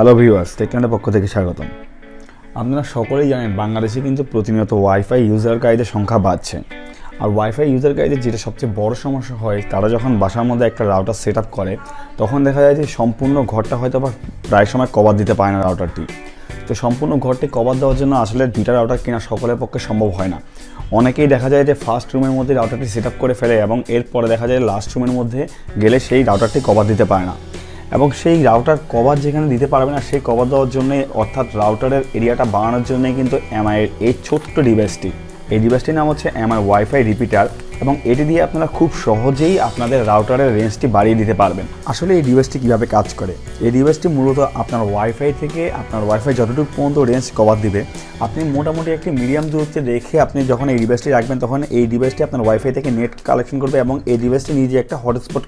Hello viewers টেকনাটের পক্ষ থেকে স্বাগতম। আপনারা সকলেই জানেন বাংলাদেশে কিন্তু প্রতিনিয়ত ওয়াইফাই ইউজার ইউজারকারীদের সংখ্যা বাড়ছে। আর ওয়াইফাই ইউজার ইউজারকারীদের যেটা সবচেয়ে বড় সমস্যা হয়, তারা যখন বাসার মধ্যে একটা রাউটার সেট করে, তখন দেখা যায় যে সম্পূর্ণ ঘরটা হয়তো বা প্রায় সময় কভার দিতে পারে না রাউটারটি তো সম্পূর্ণ ঘরটি কভার দেওয়ার জন্য আসলে দুইটা রাউটার কেনা সকলের পক্ষে সম্ভব হয় না। অনেকেই দেখা যায় যে ফার্স্ট রুমের মধ্যে রাউটারটি সেট করে ফেলে এবং এরপরে দেখা যায় লাস্ট রুমের মধ্যে গেলে সেই রাউটারটি কভার দিতে পারে না। এবং সেই রাউটার কভার যেখানে দিতে পারবে না, সেই কভার দেওয়ার জন্য, অর্থাৎ রাউটারের এরিয়াটা বাড়ানোর জন্য কিন্তু এমআইয়ের এই ছোট্ট ডিভাইসটি এই ডিভাইসটির নাম হচ্ছে এমআই ওয়াইফাই রিপিটার এবং এটি দিয়ে আপনারা খুব সহজেই আপনাদের রাউটারের রেঞ্জটি বাড়িয়ে দিতে পারবেন। আসলে এই ডিভাইসটি কীভাবে কাজ করে? এই ডিভাইসটি মূলত আপনার ওয়াইফাই থেকে আপনার ওয়াইফাই যতটুকু পর্যন্ত রেঞ্জ কভার দিবে, আপনি মোটামুটি একটি মিডিয়াম দূরত্বে রেখে আপনি যখন এই ডিভাইসটি রাখবেন, তখন এই ডিভাইসটি আপনার ওয়াইফাই থেকে নেট কালেকশন করবে এবং এই ডিভাইসটি নিজে একটা হটস্পট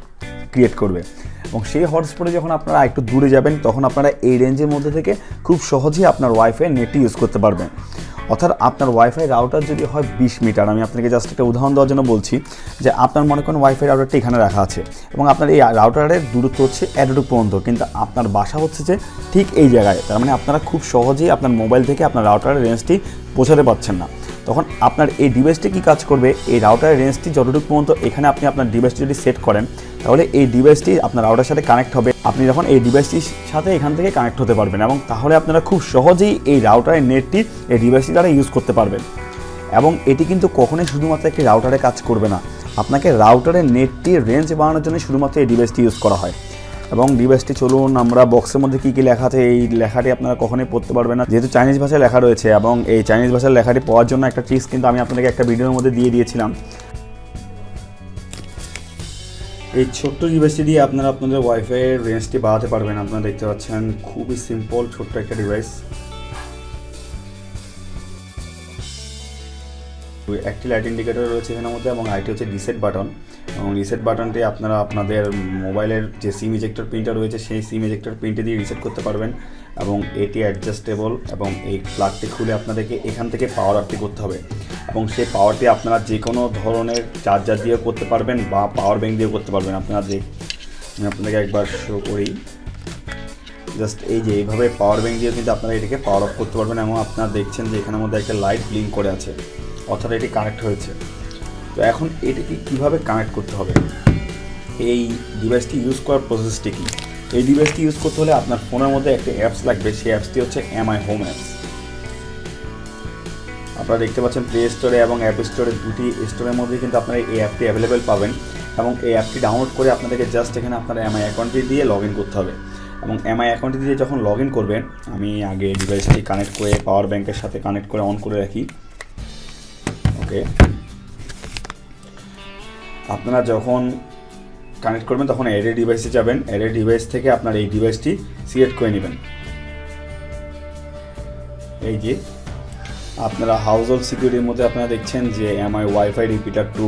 ক্রিয়েট করবে। এবং সেই হটস্পটে যখন আপনারা একটু দূরে যাবেন, তখন আপনারা এই রেঞ্জের মধ্যে থেকে খুব সহজেই আপনার ওয়াইফাই নেটটি ইউজ করতে পারবেন। অর্থাৎ আপনার ওয়াইফাই রাউটার যদি হয় বিশ মিটার, আমি আপনাকে জাস্ট একটা উদাহরণ দেওয়ার জন্য বলছি যে আপনার মনে করেন ওয়াইফাই রাউটারটি এখানে রাখা আছে এবং আপনার এই রাউটারের দূরত্ব হচ্ছে এতটুকু পর্যন্ত, কিন্তু আপনার বাসা হচ্ছে যে ঠিক এই জায়গায়। তার মানে আপনারা খুব সহজেই আপনার মোবাইল থেকে আপনার রাউটারের রেঞ্জটি পৌঁছাতে পারছেন না। তখন আপনার এই ডিভাইসটি কী কাজ করবে? এই রাউটারের রেঞ্জটি যতটুকু পর্যন্ত এখানে আপনি আপনার ডিভাইসটি যদি সেট করেন, তাহলে এই ডিভাইসটি আপনার রাউটারের সাথে কানেক্ট হবে। আপনি যখন এই ডিভাইসটির সাথে এখান থেকে কানেক্ট হতে পারবেন এবং তাহলে আপনারা খুব সহজেই এই রাউটারের নেটটি এই ডিভাইসটি দ্বারা ইউজ করতে পারবেন। এবং এটি কিন্তু কখনোই শুধুমাত্র একটি রাউটারে কাজ করবে না। আপনাকে রাউটারের নেটটি রেঞ্জ বাড়ানোর জন্য শুধুমাত্র এই ডিভাইসটি ইউজ করা হয়। এবং ডিভাইসটি চলুন, আমরা বক্সের মধ্যে কী কী লেখা আছে, এই লেখাটি আপনারা কখনোই পড়তে পারবেন না। যেহেতু চাইনিজ ভাষায় লেখা রয়েছে এবং এই চাইনিজ ভাষার লেখাটি পাওয়ার জন্য একটা ট্রিক্স কিন্তু আমি আপনাদেরকে একটা ভিডিওর মধ্যে দিয়ে দিয়েছিলাম। এই ছোট্ট ডিভাইসটি দিয়ে আপনারা আপনাদের ওয়াইফাইয়ের রেঞ্জটি বাড়াতে পারবেন। আপনারা দেখতে পাচ্ছেন, খুবই সিম্পল ছোট্ট একটা ডিভাইস একটি লাইট ইন্ডিকেটর রয়েছে এখানের মধ্যে এবং আইটি হচ্ছে ডিসেট বাটন এবং রিসেট বাটনটি আপনারা আপনাদের মোবাইলের যে সিম ইজেক্টর প্রিন্টার রয়েছে, সেই সিম ইজেক্টর পিনটি দিয়ে রিসেট করতে পারবেন এবং এটি অ্যাডজাস্টেবল এবং এই প্লাগটি খুলে আপনাদেরকে এখান থেকে পাওয়ার আপটি করতে হবে। এবং সেই পাওয়ারটি আপনারা যে কোনো ধরনের চার্জার দিয়েও করতে পারবেন বা পাওয়ার ব্যাঙ্ক দিয়েও করতে পারবেন। আপনারা যে, আমি আপনাদেরকে একবার শো করি। জাস্ট এই যে, এইভাবে পাওয়ার ব্যাঙ্ক দিয়ে কিন্তু আপনারা এটাকে পাওয়ার অফ করতে পারবেন এবং আপনারা দেখছেন যে এখানের মধ্যে একটা লাইট ব্লিঙ্ক করে আছে। অর্থাৎ এটি কানেক্ট হয়েছে। তো এখন এটাকে কীভাবে কানেক্ট করতে হবে? এই ডিভাইসটি ইউজ করার প্রসেসটি কী? এই ডিভাইসটি ইউজ করতে হলে আপনার ফোনের মধ্যে একটা অ্যাপস লাগবে, সেই অ্যাপসটি হচ্ছে এমআই হোম অ্যাপস আপনারা দেখতে পাচ্ছেন প্লে স্টোরে এবং অ্যাপ স্টোরে দুটি স্টোরের মধ্যে কিন্তু আপনারা এই অ্যাপটি অ্যাভেলেবেল পাবেন এবং এই অ্যাপটি ডাউনলোড করে আপনাদেরকে জাস্ট এখানে আপনার এমআই অ্যাকাউন্টটি দিয়ে লগ ইন করতে হবে। এবং এমআই অ্যাকাউন্টটি দিয়ে যখন লগ ইন করবেন, আমি আগে ডিভাইসটি কানেক্ট করে পাওয়ার ব্যাংকের সাথে কানেক্ট করে অন করে রাখি। ওকে আপনারা যখন কানেক্ট করবেন, তখন এরে ডিভাইসে যাবেন। এরে ডিভাইস থেকে আপনার এই ডিভাইসটি সিলেক্ট করে নেবেন। এই যে, আপনারা হাউস হোল্ড সিকিউরিটির মধ্যে আপনারা দেখছেন যে এমআই ওয়াইফাই রিপিটার টু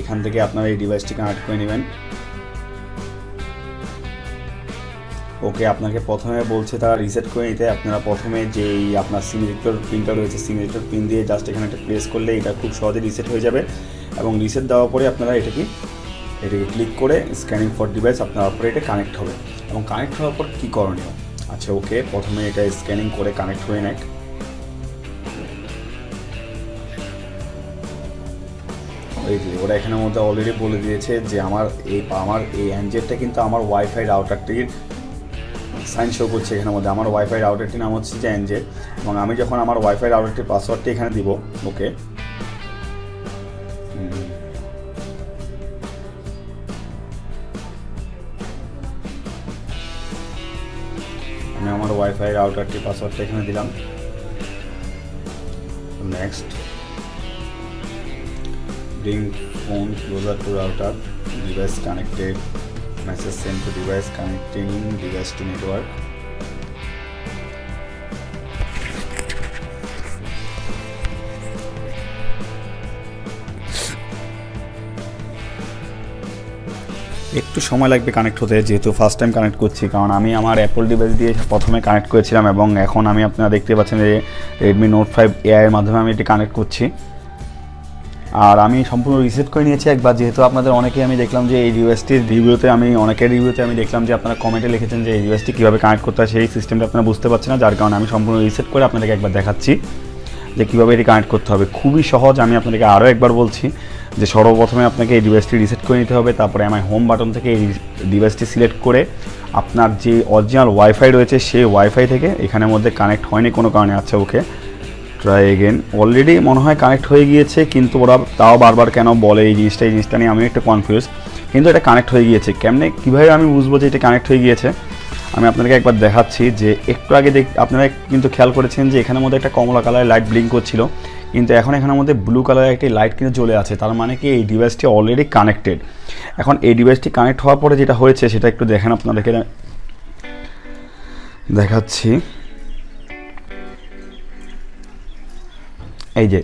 এখান থেকে আপনারা এই ডিভাইসটি কানেক্ট করে নেবেন। ওকে, আপনাকে প্রথমে বলছে তারা রিসেট করে নিতে। আপনারা প্রথমে যেই আপনার সিমিলেক্টর পিনটা রয়েছে সিমিলেক্টর পিন দিয়ে জাস্ট এখানে একটা প্লেস করলে এটা খুব সহজে রিসেট হয়ে যাবে। এবং রিসেট দেওয়ার পরে আপনারা এটাকে এটাকে ক্লিক করে স্ক্যানিং ফর ডিভাইস আপনার পরে এটা কানেক্ট হবে। এবং কানেক্ট হওয়ার পর কী করণীয়? আচ্ছা ওকে প্রথমে এটা স্ক্যানিং করে কানেক্ট হয়ে নেয় এই যে, ওরা এখানের মধ্যে অলরেডি বলে দিয়েছে যে আমার এই আমার এই অ্যানজেটটা কিন্তু আমার ওয়াইফাই রাউটারটির সাইন শো করছে এখানের মধ্যে। আমার ওয়াইফাই রাউটারটির নাম হচ্ছে যে অ্যানজেট এবং আমি যখন আমার ওয়াইফাই রাউটারটির পাসওয়ার্ডটি এখানে দিব ওকে আমি আমার ওয়াইফাই রাউটারটি পাসওয়ার্ডটা এখানে দিলাম। Next bring phone closer to router device connected message sent to device connecting device to network একটু সময় লাগবে কানেক্ট হতে, যেহেতু ফার্স্ট টাইম কানেক্ট করছি, কারণ আমি আমার অ্যাপল ডিভাইস দিয়ে প্রথমে কানেক্ট করেছিলাম এবং এখন আমি আপনারা দেখতে পাচ্ছেন যে রেডমি নোট ফাইভ এআই এর মাধ্যমে আমি এটি কানেক্ট করছি। আর আমি সম্পূর্ণ রিসেট করে নিয়েছি একবার, যেহেতু আপনাদের অনেকেই আমি দেখলাম যে এই ইউএসটির রিভিউতে আমি, অনেকের রিভিউতে আমি দেখলাম যে আপনারা কমেন্টে লিখেছেন যে এই ইউএসটি কীভাবে কানেক্ট করতে হয়, সেই সিস্টেমটা আপনারা বুঝতে পারছেন না, যার কারণে আমি সম্পূর্ণ রিসেট করে আপনাদেরকে একবার দেখাচ্ছি যে কীভাবে এটি কানেক্ট করতে হবে। খুবই সহজ, আমি আপনাদেরকে আরও একবার বলছি। যে সর্বপ্রথমে আপনাকে এই ডিভাইসটি রিসেট করে নিতে হবে, তারপরে আমার হোম বাটন থেকে এই ডিভাইসটি সিলেক্ট করে আপনার যে অরিজিনাল ওয়াইফাই রয়েছে সেই ওয়াইফাই থেকে এখানের মধ্যে কানেক্ট হয়নি কোনো কারণে আচ্ছা ওকে ট্রাই এগেন অলরেডি মনে হয় কানেক্ট হয়ে গিয়েছে, কিন্তু ওরা তাও বারবার কেন বলে এই জিনিসটা এই জিনিসটা নিয়ে আমি একটু কনফিউজ কিন্তু এটা কানেক্ট হয়ে গিয়েছে। কেমনে, কীভাবে আমি বুঝব যে এটা কানেক্ট হয়ে গিয়েছে? আমি আপনাদেরকে একবার দেখাচ্ছি যে একটু আগে দেখ, আপনারা কিন্তু খেয়াল করেছেন যে এখানের মধ্যে একটা কমলা কালারের লাইট ব্লিঙ্ক করছিল। কিন্তু এখন এখানের মধ্যে ব্লু কালারের একটি লাইট কিন্তু জ্বলে আছে। তার মানে কি এই ডিভাইসটি অলরেডি কানেক্টেড এখন এই ডিভাইসটি কানেক্ট হওয়ার পরে যেটা হয়েছে, সেটা একটু দেখেন আপনাদেরকে। দেখাচ্ছি। এই যে,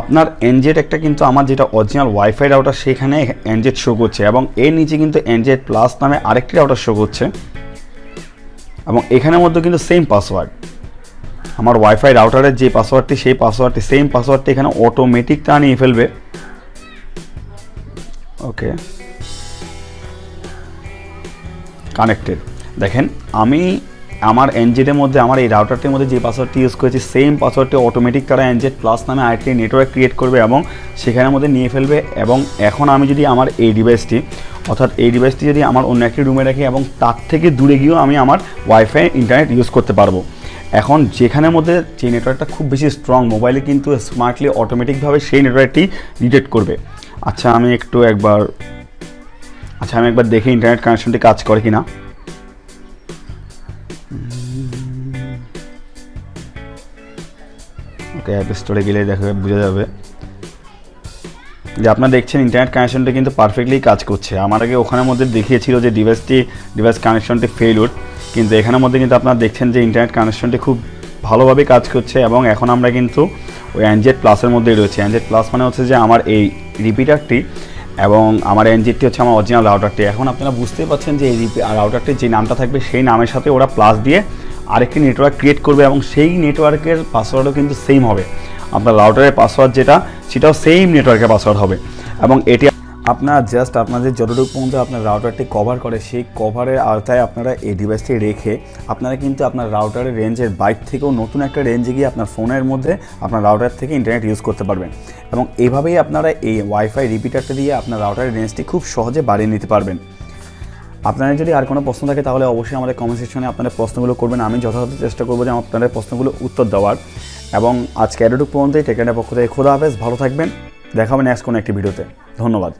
আপনার এনজেড একটা কিন্তু আমার যেটা অরিজিনাল ওয়াইফাই রাউটার সেখানে এনজেড শো করছে এবং এর নিচে কিন্তু এনজেড প্লাস নামে আরেকটি রাউটার শো করছে। এবং এখানের মধ্যে কিন্তু সেম পাসওয়ার্ড আমার ওয়াইফাই রাউটারের যে পাসওয়ার্ডটি সেই পাসওয়ার্ডটি সেম পাসওয়ার্ডটি এখানে অটোমেটিক তা নিয়ে ফেলবে। ওকে কানেক্টেড দেখেন, আমি আমার এনজেডের মধ্যে, আমার এই রাউটারটির মধ্যে যে পাসওয়ার্ডটি ইউজ করেছি সেম পাসওয়ার্ডটি অটোমেটিক তারা এনজেড প্লাস নামে আরেকটি নেটওয়ার্ক ক্রিয়েট করবে এবং সেখানের মধ্যে নিয়ে ফেলবে এবং এখন আমি যদি আমার এই ডিভাইসটি অর্থাৎ এই ডিভাইসটি যদি আমার অন্য একটি রুমে রাখি এবং তার থেকে দূরে গিয়েও আমি আমার ওয়াইফাই ইন্টারনেট ইউজ করতে পারব। এখন যেখানের মধ্যে যে নেটওয়ার্কটা খুব বেশি স্ট্রং মোবাইলে কিন্তু স্মার্টলি অটোমেটিকভাবে সেই নেটওয়ার্কটি ডিটেক্ট করবে। আচ্ছা আমি একটু একবার আচ্ছা আমি একবার দেখি ইন্টারনেট কানেকশনটি কাজ করে কি না ওকে অ্যাপ স্টোরে গেলে দেখা, বোঝা যাবে। যে আপনারা দেখছেন ইন্টারনেট কানেকশনটা কিন্তু পারফেক্টলি কাজ করছে। আমার আগে ওখানের মধ্যে দেখিয়েছিল যে ডিভাইসটি ডিভাইস কানেকশনটি ফেইলুড কিন্তু এখানের মধ্যে কিন্তু আপনারা দেখছেন যে ইন্টারনেট কানেকশনটি খুব ভালোভাবে কাজ করছে এবং এখন আমরা কিন্তু ওই অ্যানজেড প্লাসের মধ্যেই রয়েছে। অ্যানজেড প্লাস মানে হচ্ছে যে আমার এই রিপিটারটি এবং আমার এনজেডটি হচ্ছে আমার অরিজিনাল রাউটারটি এখন আপনারা বুঝতেই পারছেন যে এই রাউটারটির যে নামটা থাকবে, সেই নামের সাথে ওরা প্লাস দিয়ে আরেকটি নেটওয়ার্ক ক্রিয়েট করবে এবং সেই নেটওয়ার্কের পাসওয়ার্ডও কিন্তু সেম হবে। আপনার রাউটারের পাসওয়ার্ড যেটা, সেটাও সেম নেটওয়ার্কের পাসওয়ার্ড হবে। এবং এটি আপনার জাস্ট আপনাদের যতটুকু পর্যন্ত আপনার রাউটারটি কভার করে, সেই কভারের আওতায় আপনারা এই ডিভাইসটি রেখে আপনারা কিন্তু আপনার রাউটারের রেঞ্জের বাইক থেকেও নতুন একটা রেঞ্জে গিয়ে আপনার ফোনের মধ্যে আপনার রাউটার থেকে ইন্টারনেট ইউজ করতে পারবেন। এবং এইভাবেই আপনারা এই ওয়াইফাই রিপিটারটা দিয়ে আপনার রাউটারের রেঞ্জটি খুব সহজে বাড়িয়ে নিতে পারবেন। আপনাদের যদি আর কোনো প্রশ্ন থাকে, তাহলে অবশ্যই আমাদের কমেন্ট সেকশনে আপনাদের প্রশ্নগুলো করবেন। আমি যথাযথ চেষ্টা করব যে আপনাদের প্রশ্নগুলো উত্তর দেওয়ার। এবং আজকে এতটুকু পর্যন্তই টেকেনের পক্ষ থেকে খোদা হাফেজ। ভালো থাকবেন। দেখা হবে নেক্সট কোনো একটি ভিডিওতে। ধন্যবাদ।